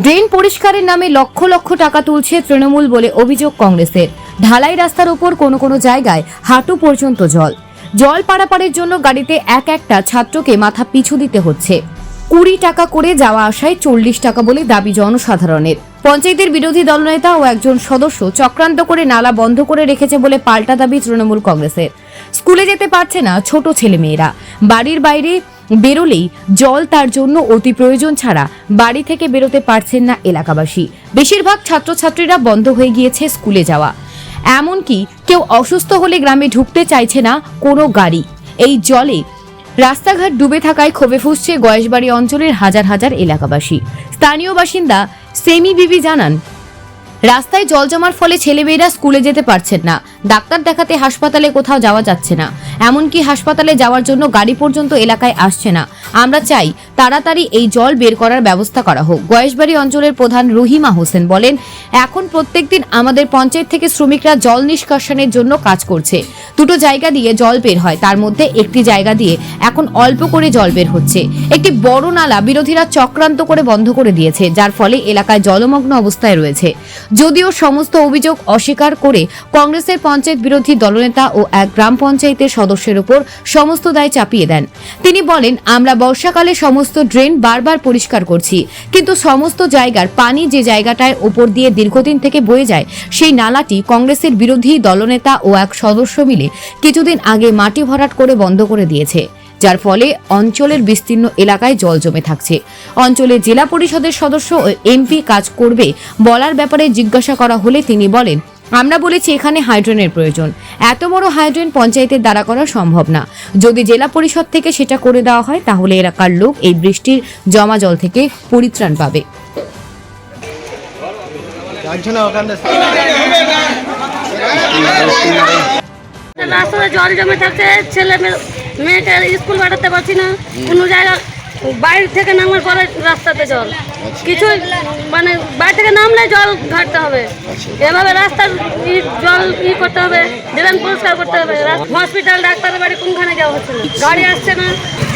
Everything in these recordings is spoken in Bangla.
ড্রেন পরিষ্কারের নামে লক্ষ লক্ষ টাকা তুলছে তৃণমূল বলে অভিযোগ কংগ্রেসের। ঢালাই রাস্তার ওপর কোনো কোনো জায়গায় হাঁটু পর্যন্ত জল। জল পারাপারের জন্য গাড়িতে এক একটা ছাত্রকে মাথা পিছু দিতে হচ্ছে। কুড়ি টাকা করে যাওয়া আসায় চল্লিশ টাকা বলে দাবি জনসাধারণের। পঞ্চায়েতের বিরোধী দলনেতা ও একজন সদস্য চক্রান্ত করে নালা বন্ধ করে রেখেছে বলে পাল্টা দাবি তৃণমূল কংগ্রেসের। স্কুলে যেতে পারছে না ছোট ছেলেমেয়েরা। বাড়ির বাইরে বেরোলেই জল তার জন্য অতি প্রয়োজন ছাড়া বাড়ি থেকে বেরোতে পারছেন না এলাকাবাসী। বেশিরভাগ ছাত্রছাত্রীরা বন্ধ হয়ে গিয়েছে স্কুলে যাওয়া। এমনকি কেউ অসুস্থ হলে গ্রামে ঢুকতে চাইছে না কোনো গাড়ি। এই জলে রাস্তাঘাট ডুবে থাকায় ক্ষোভে ফুসছে গয়েশবাড়ি অঞ্চলের হাজার হাজার এলাকাবাসী। স্থানীয় বাসিন্দা সেমি বিবি জানান রাস্তায় জল জমার ফলে ছেলেমেয়েরা স্কুলে যেতে পারছেন না। ডাক্তার দেখাতে হাসপাতালে কোথাও যাওয়া যাচ্ছে না। এমনকি হাসপাতালে যাওয়ার জন্য গাড়ি পর্যন্ত এলাকায় আসছে না। আমরা চাই তাড়াতাড়ি এই জল বের করার ব্যবস্থা করা হোক। গয়েশবাড়ি অঞ্চলের প্রধান রহিমা হোসেন বলেন, এখন প্রত্যেকদিন আমাদের পঞ্চায়েত থেকে শ্রমিকরা জল নিষ্কাশনের জন্য কাজ করছে। দুটো জায়গা দিয়ে জল বের হয়, তার মধ্যে একটি জায়গা দিয়ে এখন অল্প করে জল বের হচ্ছে। একটি বড় নালা বিরোধীরা চক্রান্ত করে বন্ধ করে দিয়েছে, যার ফলে এলাকায় জলমগ্ন অবস্থায় রয়েছে। যদিও সমস্ত অভিযোগ অস্বীকার করে কংগ্রেসের পঞ্চায়েত বিরোধী দলনেতা ও এক গ্রাম পঞ্চায়েতের সদস্যের উপর সমস্ত দায় চাপিয়ে দেন। তিনি বলেন, আমরা বর্ষাকালে সমস্ত ড্রেন বারবার পরিষ্কার করছি, কিন্তু সমস্ত জায়গার পানি যে জায়গাটায় ওপর দিয়ে দীর্ঘদিন থেকে বয়ে যায়, সেই নালাটি কংগ্রেসের বিরোধী দলনেতা ও এক সদস্য মিলে কিছুদিন আগে মাটি ভরাট করে বন্ধ করে দিয়েছে। যার ফলে অঞ্চলের বিস্তীর্ণ এলাকায় জল জমে থাকছে। অঞ্চলে জেলা পরিষদের সদস্য ও এমপি কাজ করবে বলার ব্যাপারে জিজ্ঞাসা করা হলে তিনি বলেন, আমরা বলেছি এখানে হাইড্রেনের প্রয়োজন। এত বড় হাইড্রেন পঞ্চায়েতের দ্বারা করা সম্ভব না। যদি জেলা পরিষদ থেকে সেটা করে দেওয়া হয়, তাহলে এলাকার লোক এই বৃষ্টির জমা জল থেকে পরিত্রাণ পাবে। জল জমে থাকছে ছেলে মেয়ে- মেয়েকে স্কুল পাঠাতে পারছি না। কোনো জায়গা বাইরে থেকে নামার পরে রাস্তাতে জল। কিছু মানে বাইরে থেকে নামলে জল ঘাটতে হবে। এভাবে রাস্তার জল ই করতে হবে ড্রেন পরিষ্কার করতে হবে। হসপিটাল ডাক্তারের বাড়ি কোনখানে যাওয়া হচ্ছে না। গাড়ি আসছে না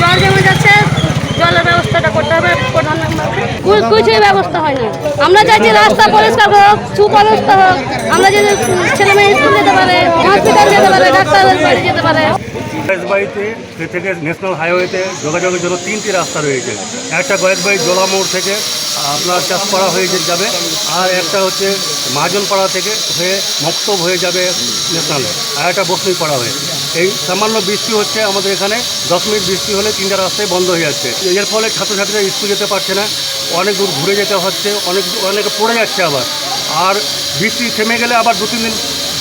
জল জমে যাচ্ছে জলের ব্যবস্থাটা করতে হবে প্রধান কিছুই ব্যবস্থা হয় না। আমরা চাইছি রাস্তা পরিষ্কার হোক সুব্যবস্থা হোক। আমরা যদি ছেলে মেয়ে স্কুল যেতে পারে হসপিটাল যেতে পারে ডাক্তারের বাড়ি যেতে পারে। গয়েশবাড়িতে থেকে ন্যাশনাল হাইওয়েতে যোগাযোগের জন্য তিনটি রাস্তা রয়েছে। একটা গয়েশবাড়ি জোলা মোড় থেকে আপনার চাষপাড়া হয়ে যাবে, আর একটা হচ্ছে মহাজনপাড়া থেকে হয়ে মক্তব হয়ে যাবে ন্যাশনালে, আর একটা বসমিপাড়া হয়ে। এই সামান্য বৃষ্টি হচ্ছে আমাদের এখানে, দশ মিনিট বৃষ্টি হলে তিনটা রাস্তায় বন্ধ হয়ে যাচ্ছে। এর ফলে ছাত্রছাত্রীরা স্কুল যেতে পারছে না, অনেক দূর ঘুরে যেতে হচ্ছে, অনেক, অনেকে পড়ে যাচ্ছে আবার। আর বৃষ্টি থেমে গেলে আবার দু তিন দিন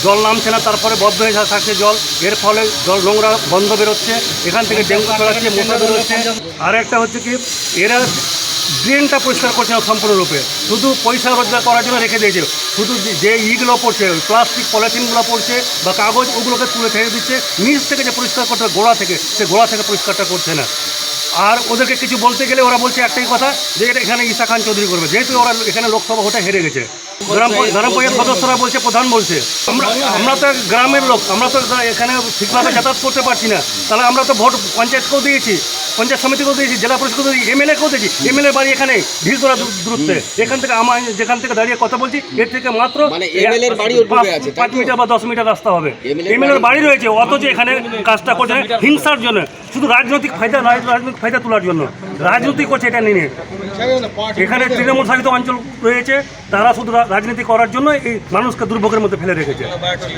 জল নামছে না, তারপরে বদ্ধ হয়ে থাকছে জল। এর ফলে জল নোংরা বন্ধ বেরোচ্ছে। এখান থেকে ডেঙ্গু ছড়াচ্ছে, মশা বেরোচ্ছে। আর একটা হচ্ছে কি, এরা ড্রেনটা পরিষ্কার করছে না সম্পূর্ণরূপে। শুধু পয়সা রোজগার করার জন্য রেখে দিয়েছে শুধু যে- ইগুলো পড়ছে প্লাস্টিক পলিথিনগুলো পড়ছে বা কাগজ, ওগুলোকে তুলে ফেলে দিচ্ছে, নিচ থেকে যে পরিষ্কার হয় গোড়া থেকে, সে গোড়া থেকে পরিষ্কারটা করছে না। আর ওদেরকে কিছু বলতে গেলে ওরা বলছে একটাই কথা, যে এটা এখানে ঈশা খান চৌধুরী করবে। যেহেতু ওরা এখানে লোকসভা ভোটে হেরে গেছে। গ্রাম গ্রাম পঞ্চায়েত সদস্যরা বলছে প্রধান বলছে। আমরা আমরা তো গ্রামের লোক আমরা তো এখানে ঠিকভাবে যাতায়াত করতে পারছি না। তাহলে আমরা তো ভোট পঞ্চায়েতকেও দিয়েছি পঞ্চায়েত সমিতিকেও দিয়েছি জেলা পরিষদকেও দিয়েছি এমএলএকেও দিয়েছি। এমএলএ বাড়ি এখানে ভিড় করা দূরত্বে। এখান থেকে আমার যেখান থেকে দাঁড়িয়ে কথা বলছি এর থেকে মাত্র মানে পাঁচ-? মিটার বা দশ মিটার রাস্তা হবে। এমএলএর বাড়ি রয়েছে অথচ এখানে কাজটা করছে হিংসার জন্য। শুধু রাজনৈতিক ফায়দা রাজ- রাজনৈতিক ফায়দা তোলার জন্য। রাজনীতি করছে এটা নিয়ে। এখানে তৃণমূল শাসিত অঞ্চল রয়েছে তারা শুধু রাজনীতি করার জন্য এই মানুষকে দুর্ভোগের মধ্যে ফেলে রেখেছে।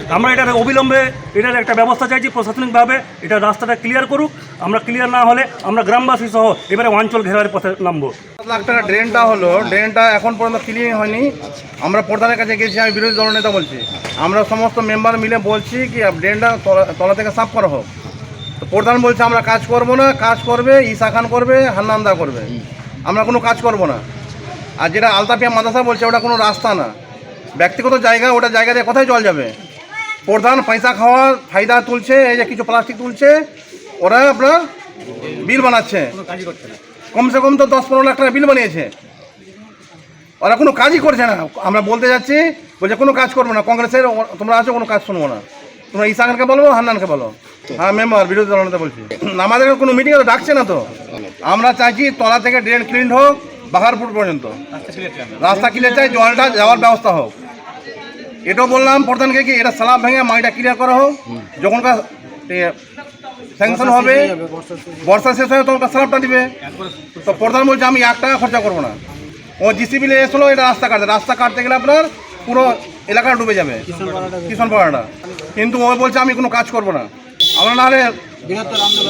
আমরা এটার অবিলম্বে এটার একটা ব্যবস্থা চাইছি প্রশাসনিকভাবে, এটা রাস্তাটা ক্লিয়ার করুক। আমরা ক্লিয়ার না হলে আমরা গ্রামবাসী সহ এবারে অঞ্চল ঘেরার পথে নামবো। লাখ টাকা ড্রেনটা হলো ড্রেনটা এখন পর্যন্ত ক্লিয়ার হয়নি। আমরা প্রধানের কাছে গেছি, আমি বিরোধী দলনেতা বলছি। আমরা সমস্ত মেম্বার মিলে বলছি কি ড্রেনটা তলা- থেকে সাফ করা হোক। প্রধান বলছে, আমরা কাজ করব না, কাজ করবে ঈশা খান করবে, হান্নান্দা করবে। আমরা কোনো কাজ করব না। আর যেটা আলতাপিয়া মাদ্রাসা বলছে ওটা কোনো রাস্তা না। ব্যক্তিগত জায়গা ওটা জায়গা দিয়ে কোথায় জল যাবে? প্রধান পয়সা খাওয়ার ফায়দা তুলছে এই যে কিছু প্লাস্টিক তুলছে ওরা আপনার বিল বানাচ্ছে। কমসে কম তো দশ পনেরো লাখ টাকা বিল বানিয়েছে। ওরা কোনো কাজই করছে না। আমরা বলতে যাচ্ছি বলছে কোনো কাজ করব না। কংগ্রেসের তোমরা আছো কোনো কাজ শুনব না। তোমরা ঈশা খানকে বলো হান্নানকে বলো। হ্যাঁ মেম্বার বিরোধী দলনেতা বলছি। আমাদের কোনো মিটিংয়ে তো ডাকছে না তো। আমরা চাইছি তলা থেকে ড্রেন ক্লিন হোক বাহারপুর পর্যন্ত। রাস্তা ক্লিয়ার চাই জলটা যাওয়ার ব্যবস্থা হোক। এটাও বললাম প্রধানকে কি এটা স্ল্যাব ভেঙে মাটিটা ক্লিয়ার করা হোক। যখনকার স্যাংশন হবে বর্ষা শেষ হবে তখন স্ল্যাবটা দিবে। তো প্রধান বলছে আমি এক টাকা খরচা করব না। ও জিসিবি এসলো এটা রাস্তা কাটতে। রাস্তা কাটতে গেলে আপনার পুরো এলাকা ডুবে যাবে। কিষণ পাড়াটা কিন্তু ও বলছে আমি কোনো কাজ করব না। আমরা নাহলে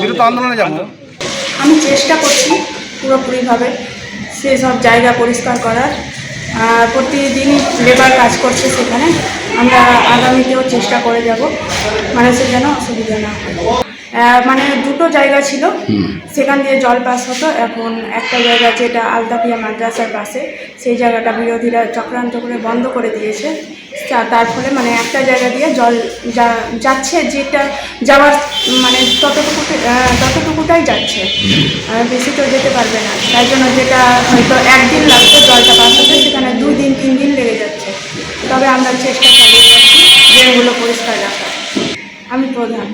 বিরুদ্ধ আন্দোলনে যাব। আমি চেষ্টা করছি পুরোপুরিভাবে। সেসব জায়গা পরিষ্কার করার আর প্রতিদিনই লেবার কাজ করছে সেখানে। আমরা আগামীতেও চেষ্টা করে যাব মানুষের যেন অসুবিধা না হয়। মানে দুটো জায়গা ছিল সেখান দিয়ে জল পাস হতো। এখন একটা জায়গা যেটা আলতাপিয়া মাদ্রাসার পাশে সেই জায়গাটা বিরোধীরা চক্রান্ত করে বন্ধ করে দিয়েছে। তার ফলে মানে একটা জায়গা দিয়ে জল যাচ্ছে যেটা যাওয়ার মানে ততটুকু ততটুকুটাই যাচ্ছে। বেশি তো যেতে পারবে না। তাই জন্য যেটা হয়তো একদিন লাগতো জলটা পাস হতে, সেখানে দুই দিন, তিন দিন লেগে যাচ্ছে। তবে আমরা চেষ্টা চালিয়ে যাচ্ছি, ড্রেনগুলো পরিষ্কার রাখার। আমি প্রধান।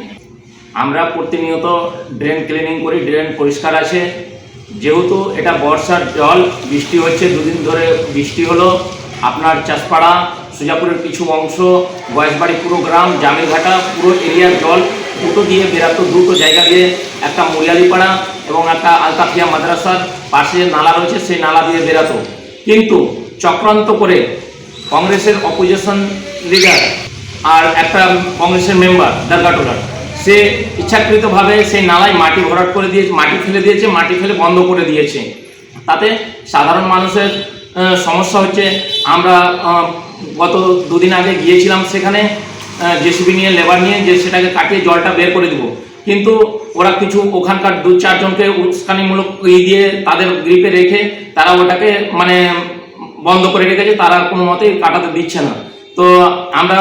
আমরা প্রতিনিয়ত ড্রেন ক্লিনিং করি, ড্রেন পরিষ্কার আছে। যেহেতু এটা বর্ষার জল, বৃষ্টি হচ্ছে, দুদিন ধরে বৃষ্টি হলো। আপনার চাষপাড়া সুজাপুরের কিছু অংশ বয়সবাড়ি পুরো গ্রাম, জামিরঘাটা পুরো এরিয়ার জল, দুটো দিয়ে বেরাতো দুটো জায়গা দিয়ে। একটা মুরিয়ালিপাড়া এবং একটা আলতাফিয়া মাদ্রাসার পাশে নালা রয়েছে, সেই নালা দিয়ে বেরাতো কিন্তু চক্রান্ত করে কংগ্রেসের অপোজিশন লিডার আর একটা কংগ্রেসের মেম্বার দরগাটোলার সে ইচ্ছাকৃতভাবে সেই নালায় মাটি ভরাট করে দিয়েছে, মাটি ফেলে দিয়েছে, মাটি ফেলে বন্ধ করে দিয়েছে। তাতে সাধারণ মানুষের সমস্যা হচ্ছে, আমরা গত দুদিন আগে গিয়েছিলাম সেখানে জেসিবি নিয়ে লেবার নিয়ে, যে সেটাকে কাটিয়ে জলটা বের করে দিব। কিন্তু ওরা কিছু ওখানকার দু চারজনকে উস্কানিমূলক ই দিয়ে তাদের গ্রিপে রেখে তারা ওটাকে মানে বন্ধ করে রেখেছে, তারা কোনো মতেই কাটাতে দিচ্ছে না। তো আমরা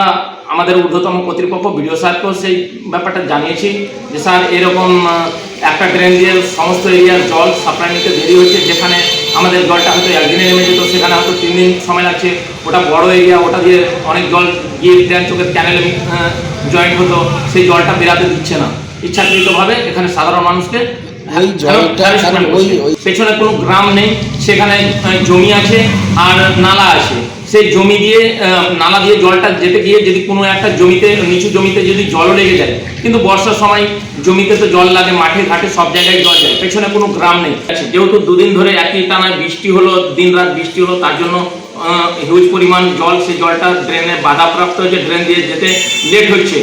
আমাদের ঊর্ধ্বতম কর্তৃপক্ষ, বিডিও স্যারকেও সেই ব্যাপারটা জানিয়েছি যে স্যার, এরকম একটা ড্রেন দিয়ে সমস্ত এরিয়ার জল সাপ্লাই নিতে দেরি হচ্ছে, যেখানে আমাদের জলটা হয়তো একদিনে নেমে যেত সেখানে হয়তো তিন দিন সময় লাগছে। ওটা বড় এরিয়া ওটা দিয়ে অনেক জল গিয়ে ড্রেন চোখের ক্যানেলে জয়েন্ট হতো সেই জলটা বেরাতে দিচ্ছে না। ইচ্ছাকৃতভাবে এখানে সাধারণ মানুষকে পেছনে কোনো গ্রাম নেই সেখানে জমি আছে আর নালা আছে। সেই জমি দিয়ে নালা দিয়ে জলটা যেতে গিয়ে যদি কোনো একটা জমিতে নিচু জমিতে যদি জল লেগে যায় কিন্তু বর্ষার সময় জমিতে তো জল লাগে মাঠে ঘাটে সব জায়গায় জল যায় পেছনে কোনো গ্রাম নেই। আচ্ছা, যেহেতু দুদিন ধরে একই টানায় বৃষ্টি হলো দিন রাত বৃষ্টি হলো তার জন্য হিউজ পরিমাণ জল সেই জলটা ড্রেনে বাধাপ্রাপ্ত হয়েছে ড্রেন দিয়ে যেতে লেট হচ্ছে।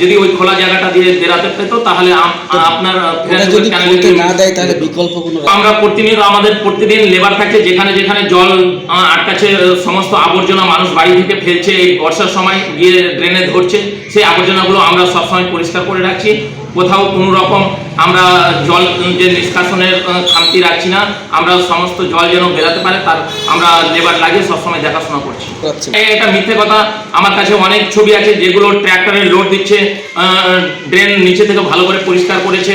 যদি ওই খোলা জায়গাটা দিয়ে বেরাতে পেতো তাহলে আপনার যদি করতে না দেয় তাহলে বিকল্প কোনো আমরা প্রতিনিয়ত আমাদের প্রতিদিন লেবার থাকে যেখানে যেখানে জল আটকাছে সমস্ত আবর্জনা মানুষ বাড়ি থেকে ফেলছে এই বর্ষার সময় গিয়ে ড্রেনে ধরছে সেই আবর্জনাগুলো আমরা সবসময় পরিষ্কার করে রাখছি। কোথাও কোনো রকম আমরা জল যে নিষ্কাশনের খামতি রাখছি না আমরা সমস্ত জল যেন বেরাতে পারে তার আমরা লেবার লাগিয়ে সবসময় দেখাশোনা করছি। এই এটা মিথ্যে কথা। আমার কাছে অনেক ছবি আছে যেগুলো ট্র্যাক্টরে লোড দিচ্ছে ড্রেন নিচে থেকে ভালো করে পরিষ্কার করেছে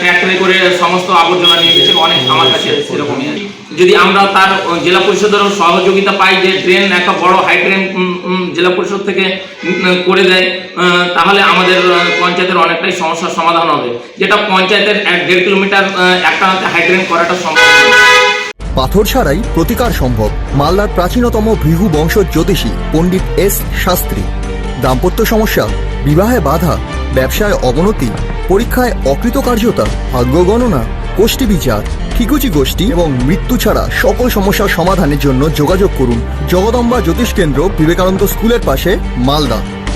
ট্র্যাক্টরে করে সমস্ত আবর্জনা নিয়ে গেছে অনেক আমার কাছে সেরকমই আছে। যদি আমরা তার জেলা পরিষদের সহযোগিতা পাই যে ড্রেন একটা বড় হাই ড্রেন জেলা পরিষদ থেকে করে দেয় তাহলে আমাদের পঞ্চায়েতের অনেকটাই সমস্যার সমাধান হবে। যেটা পঞ্চায়েতের এক দেড় কিলোমিটার আহ, একটা হাই ড্রেন করাটা সম্ভব পাথর ছাড়াই প্রতিকার সম্ভব মালদার প্রাচীনতম ভৃগু বংশ জ্যোতিষী পণ্ডিত এস শাস্ত্রী। দাম্পত্য সমস্যা বিবাহে বাধা ব্যবসায় অবনতি পরীক্ষায় অকৃতকার্যতা ভাগ্য গণনা গোষ্ঠী বিচার ঠিকুচি গোষ্ঠী এবং মৃত্যু ছাড়া সকল সমস্যার সমাধানের জন্য যোগাযোগ করুন জগদম্বা জ্যোতিষ কেন্দ্র বিবেকানন্দ স্কুলের পাশে Malda.